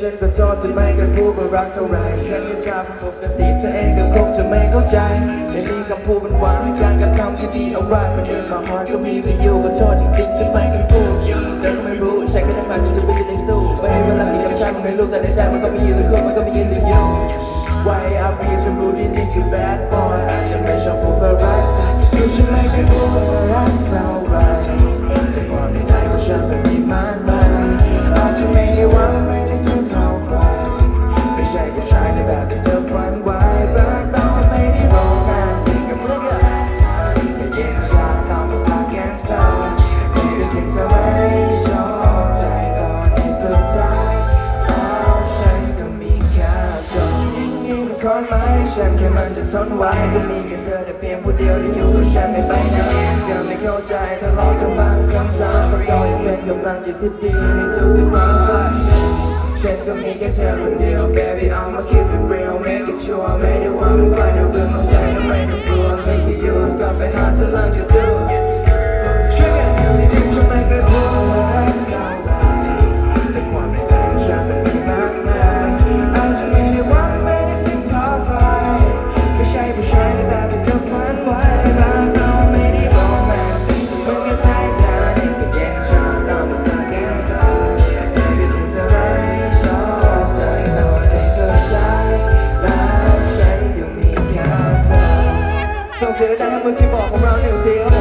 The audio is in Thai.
ฉันก็โทษจะไม่เคยพูดว่ารักเท่าไรฉันก็ชอบปกติเธอเองก็คงจะไม่เข้าใจไม่มีคำพูดมันหวานให้การกระทำที่ดีเอาไว้คนอื่นมาฮอนก็มีแต่อยู่ก็โทษจริงๆฉันไม่เคยพูดเธอก็ไม่รู้ฉันก็ได้มาจนจะไปอยู่ในสตูไม่เวลาที่กับฉันมันไม่รู้แต่ในใจมันก็มีอยู่ในคนมั ยิ่งคนไหมฉันแค่มันจะทนไหวก็มีแค่เธอแต่เพียงผู้เดียวที่อยู่กับฉันไม่ไปไหนเธอไม่เข้าใจทะเลาะกันบ้างซ้ำๆเพราะเรายังเป็นกำลังใจที่ดีในทุกๆครั้งฉันก็มีแค่เธอคนเดียว baby I'ma keep it real ส่งเสือดันให้มือคีย์บอกของเราหนึ่งทีครั